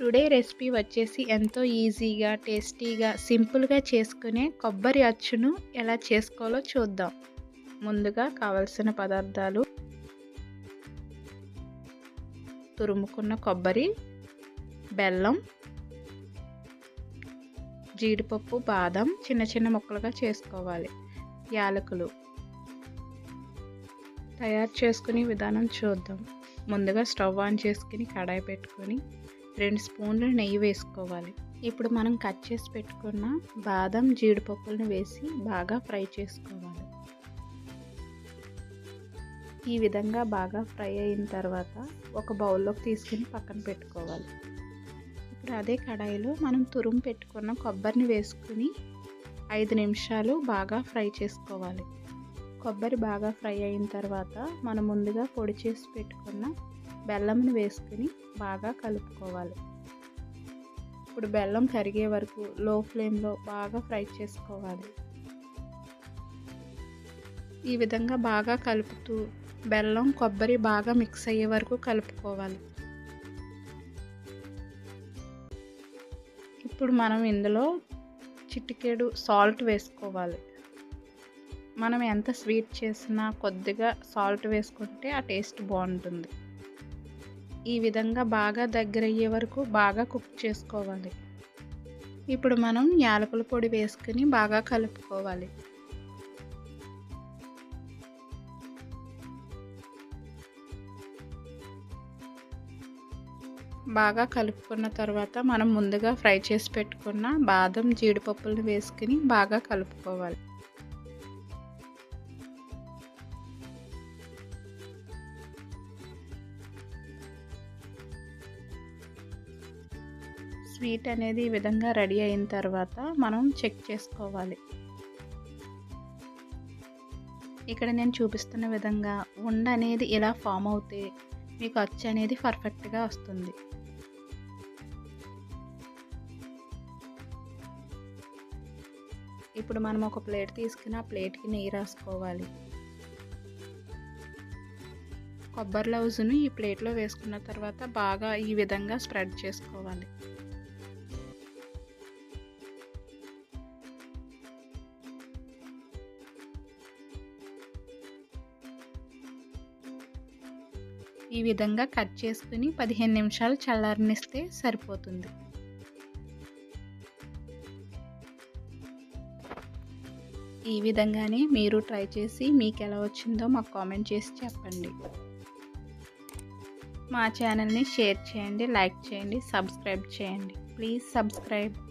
Today recipe వచ్చేసి ఎంతో ఈజీగా టేస్టీగా సింపుల్గా చేసుకునే కొబ్బరి అచ్చును ఎలా చేసుకోవాలో చూద్దాం. ముందుగా కావలసిన పదార్థాలు. తురుముకున్న కొబ్బరి బెల్లం జీడిపప్పు బాదం చిన్న చిన్న ముక్కలుగా చేసుకోవాలి. యాలకులు. తయారు చేసుకునే విధానం చూద్దాం. ముందుగా స్టవ్ ఆన్ చేసుకుని కడాయి పెట్టుకొని రెండు స్పూన్లు నెయ్యి వేసుకోవాలి. ఇప్పుడు మనం కట్ చేసి పెట్టుకున్న బాదం జీడిపప్పులను వేసి బాగా ఫ్రై చేసుకోవాలి. ఈ విధంగా బాగా ఫ్రై అయిన తర్వాత ఒక బౌల్లోకి తీసుకుని పక్కన పెట్టుకోవాలి. ఇప్పుడు అదే కడాయిలో మనం తురుము పెట్టుకున్న కొబ్బరిని వేసుకుని ఐదు నిమిషాలు బాగా ఫ్రై చేసుకోవాలి. కొబ్బరి బాగా ఫ్రై అయిన తర్వాత మనం ముందుగా పొడి చేసి పెట్టుకున్న బెల్లంని వేసుకుని బాగా కలుపుకోవాలి. ఇప్పుడు బెల్లం కరిగే వరకు లో ఫ్లేమ్లో బాగా ఫ్రై చేసుకోవాలి. ఈ విధంగా బాగా కలుపుతూ బెల్లం కొబ్బరి బాగా మిక్స్ అయ్యే వరకు కలుపుకోవాలి. ఇప్పుడు మనం ఇందులో చిటికేడు సాల్ట్ వేసుకోవాలి. మనం ఎంత స్వీట్ చేసినా కొద్దిగా సాల్ట్ వేసుకుంటే ఆ టేస్ట్ బాగుంటుంది. ఈ విధంగా బాగా దగ్గర అయ్యే వరకు బాగా కుక్ చేసుకోవాలి. ఇప్పుడు మనం యాలకుల పొడి వేసుకుని బాగా కలుపుకోవాలి. బాగా కలుపుకున్న తర్వాత మనం ముందుగా ఫ్రై చేసి పెట్టుకున్న బాదం జీడిపప్పులను వేసుకుని బాగా కలుపుకోవాలి. స్వీట్ అనేది ఈ విధంగా రెడీ అయిన తర్వాత మనం చెక్ చేసుకోవాలి. ఇక్కడ నేను చూపిస్తున్న విధంగా ఉండ అనేది ఇలా ఫామ్ అవుతే మీకు అచ్చు అనేది పర్ఫెక్ట్గా వస్తుంది. ఇప్పుడు మనం ఒక ప్లేట్ తీసుకుని ఆ ప్లేట్కి నెయ్యి రాసుకోవాలి. కొబ్బరి లౌజును ఈ ప్లేట్లో వేసుకున్న తర్వాత బాగా ఈ విధంగా స్ప్రెడ్ చేసుకోవాలి. ఈ విధంగా కట్ చేసుకుని పదిహేను నిమిషాలు చల్లారనిస్తే సరిపోతుంది. ఈ విధంగానే మీరు ట్రై చేసి మీకు ఎలా వచ్చిందో మాకు కామెంట్ చేసి చెప్పండి. మా ఛానల్ని షేర్ చేయండి లైక్ చేయండి సబ్స్క్రైబ్ చేయండి. Please subscribe.